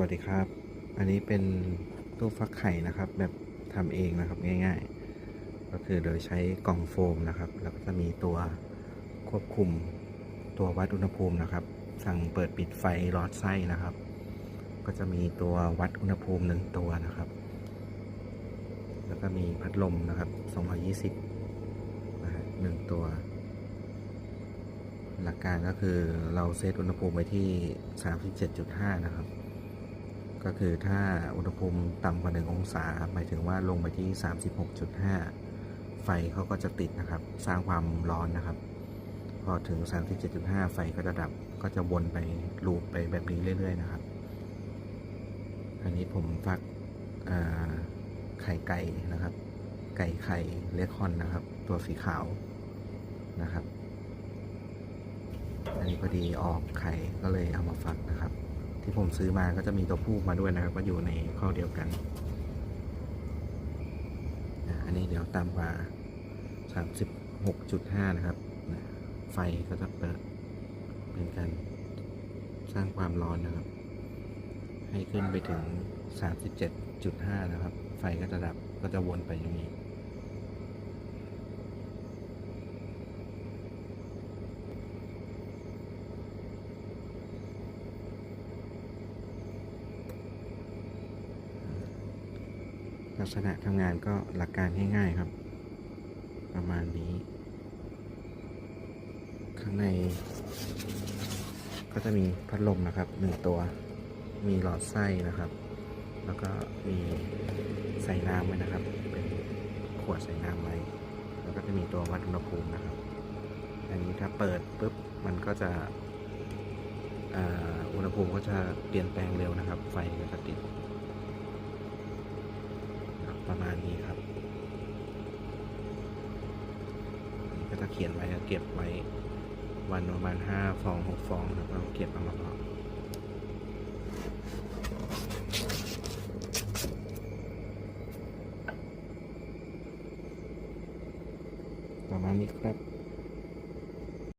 วัสดีครับ อันนี้เป็นตู้ฟักไข่นะครับ แบบทำเองนะครับง่าย ๆ ก็คือโดยใช้กล่องโฟมนะครับ แล้วก็จะมีตัวควบคุมตัววัดอุณหภูมินะครับ สั่งเปิดปิดไฟหลอดไส้นะครับ ก็จะมีตัววัดอุณหภูมิหนึ่งตัวนะครับ แล้วก็มีพัดลมนะครับ220นะฮะหนึ่งตัว หลักการก็คือเราเซตอุณหภูมิไว้ที่ 37.5 นะครับ ก็คือถ้าอุณหภูมิต่ำกว่า 1 องศา หมายถึงว่าลงไปที่ 36.5 ไฟเขาก็จะติดนะครับ สร้างความร้อนนะครับ พอถึง 37.5 ไฟก็จะดับก็จะวนไปลูปไปแบบนี้เรื่อย ๆ นะครับ อันนี้ผมฟักไข่ไก่นะครับ ไก่ไข่เลคอนนะครับ ตัวสีขาวนะครับ อันนี้พอดีออกไข่ก็เลยเอามาฟักนะครับ ที่ผมซื้อมาก็จะมีตัวผู้มาด้วยนะครับ ก็อยู่ในข้อเดียวกัน อันนี้เดี๋ยวตามกว่า 36.5 นะครับ ไฟก็จะเปิดเป็นการสร้างความร้อนนะครับ ให้ขึ้นไปถึง 37.5 นะครับ ไฟก็จะดับก็จะวนไปอย่างนี้ ลักษณะทำงานก็หลักการง่ายๆครับ ประมาณนี้ ข้างใน ก็จะมีพัดลมนะครับหนึ่งตัว มีหลอดไส้นะครับ แล้วก็มีใส่น้ำไว้นะครับ เป็นขวดใส่น้ำไว้ แล้วก็จะมีตัววัดอุณหภูมินะครับ อันนี้ถ้าเปิดปุ๊บมันก็จะอุณหภูมิก็จะเปลี่ยนแปลงเร็วนะครับ ไฟก็จะติด ประมาณนี้ครับนี่ก็จะเขียนไว้ก็เก็บไว้ วันประมาณห้าฟองหกฟองแล้วก็เก็บเอามาเพาะประมาณนี้ครับ